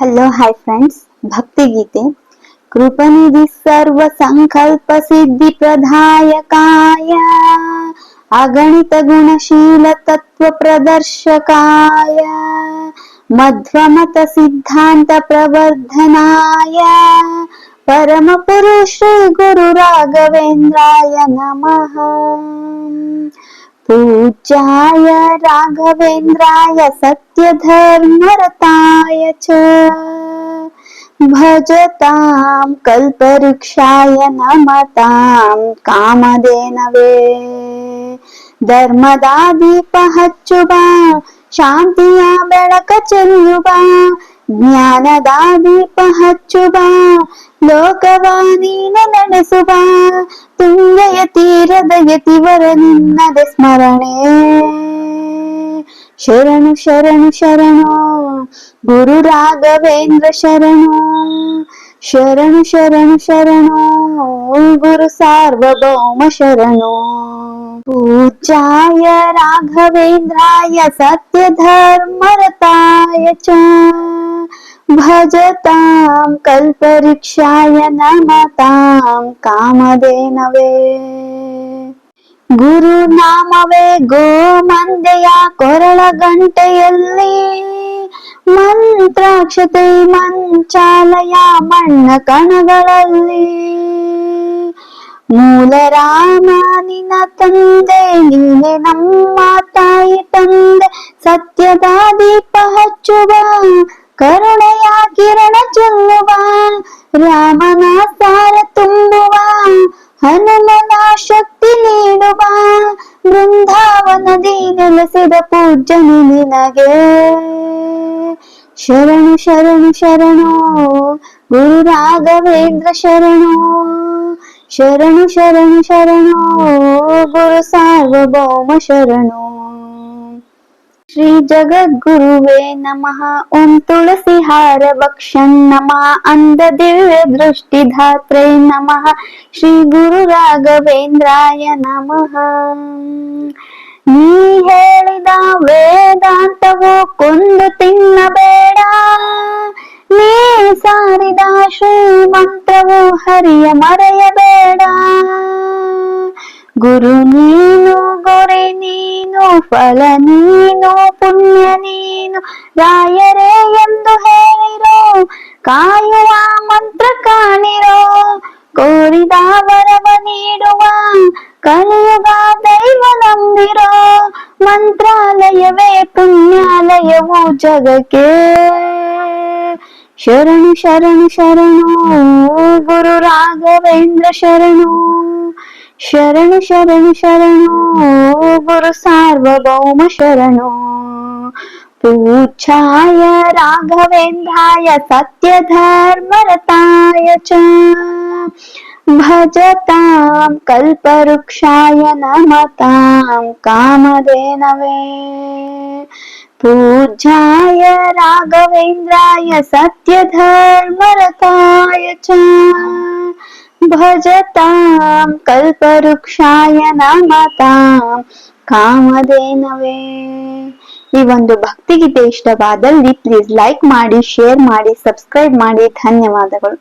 Hello hi friends भक्ति गीते कृप सर्व संकल्प सिद्धि प्रदायकाय अगणित गुणशील तत्व प्रदर्शकाय मध्वमत सिद्धांत प्रवर्धनाय परम पुरुष गुरु राघवेन्द्राय नमः पूज्याय राघवेन्द्राय सत्यधर्मरताय च। भजतां कल्पवृक्षाय नमतां कामदेनवे। धर्मदा दीपहच्चुबा शान्तिया बेळकचल्युवा ಜ್ಞಾನದ ದೀಪ ಹಚ್ಚುವ ಲೋಕವ ನೀನ ನಡೆಸುವ ತುಂಗೆಯ ತೀರದ ಯತಿವರ ನಿನ್ನದೆ ಸ್ಮರಣೆ ಶರಣು ಶರಣು ಶರಣು ಗುರು ರಾಘವೇಂದ್ರ ಶರಣು ಶರಣು ಶರಣು ಶರಣು ಗುರು ಸಾರ್ವಭೌಮ ಶರಣು पूज्याय राघवेन्द्राय सत्यधर्मरताय च भजतां कल्पवृक्षाय नमतां कामधेनवे ಗುರುನಾಮವೇ ಗೋಮಂದೆಯ ಕೊರಳ ಗಂಟೆಯಲ್ಲಿ ಮಂತ್ರಾಕ್ಷತೆ ಮಂಚಾಲಯ ಮಣ್ಣ ಕಣಗಳಲ್ಲಿ ಮೂಲ ರಾಮ ನಿನ ತಂದೆ ನೀನೆ ನಮ್ಮ ತಾಯಿ ತಂದೆ ಸತ್ಯದ ದೀಪ ಹಚ್ಚುವ ಕರುಣೆಯ ಕಿರಣ ಚೆಲ್ಲುವ ರಾಮನ ಸಾರ ತುಂಬುವ ಹನುಮನ ಶಕ್ತಿ ನೀಡುವ ಬೃಂದಾವನದಿ ನೆಲೆಸಿದ ಪೂಜ್ಯನು ನಿನಗೆ ಶರಣು ಶರಣು ಶರಣು ಗುರು ರಾಘವೇಂದ್ರ ಶರಣು ಶರಣು ಶರಣು ಶರಣು ಗುರು ಸಾರ್ವಭೌಮ ಶರಣು ಶ್ರೀ ಜಗದ್ಗುರುವೇ ನಮಃ ಓಂ ತುಳಸಿ ಹಾರ ಭಕ್ಷನ್ ನಮಃ ಅಂಧ ದಿವ್ಯ ದೃಷ್ಟಿಧಾತ್ರೈ ನಮಃ ಶ್ರೀ ಗುರು ರಾಘವೇಂದ್ರಾಯ ನಮಃ ನೀ ಹೇಳಿದ ವೇದಾಂತವು ಕೊಂದು ತಿನ್ನಬೇಡ ನೀ ಸಾರಿದ ಶ್ರೀಮಂತ್ರವು ಹರಿಯ ಮರೆಯಬೇಡ ಗುರು ನೀನು ಗೊರೆ ನೀನು ಫಲ ನೀನು ಪುಣ್ಯ ನೀನು ರಾಯರೇ ಎಂದು ಹೇಳಿರೋ ಕಾಯುವ ಮಂತ್ರ ಕಾಣಿರೋ ಕೋರಿದ ವರವ ನೀಡುವ ಕಲಿಯುಗ ದೈವ ನಂಬಿರೋ ಮಂತ್ರಾಲಯವೇ ಪುಣ್ಯಾಲಯವು ಜಗಕ್ಕೆ ಶರಣು ಶರಣು ಶರಣು ಗುರು ರಾಘವೇಂದ್ರ ಶರಣು शरण शरण शरण गुरु सार्वभौम शरण। पूच्छाय राघवेन्द्राय सत्यधर्मरताय च। भजतां कल्पवृक्षाय नमतां कामधेनवे। पूज्याय राघवेन्द्राय सत्यधर्मरताय च। ಭಜತಾಂ ಕಲ್ಪವೃಕ್ಷಾಯ ನಮತಾಂ ಕಾಮಧೇನವೇ ಈ ಒಂದು ಭಕ್ತಿಗೀತೆ ಇಷ್ಟವಾದಲ್ಲಿ ಪ್ಲೀಸ್ ಲೈಕ್ ಮಾಡಿ ಶೇರ್ ಮಾಡಿ ಸಬ್ಸ್ಕ್ರೈಬ್ ಮಾಡಿ. ಧನ್ಯವಾದಗಳು.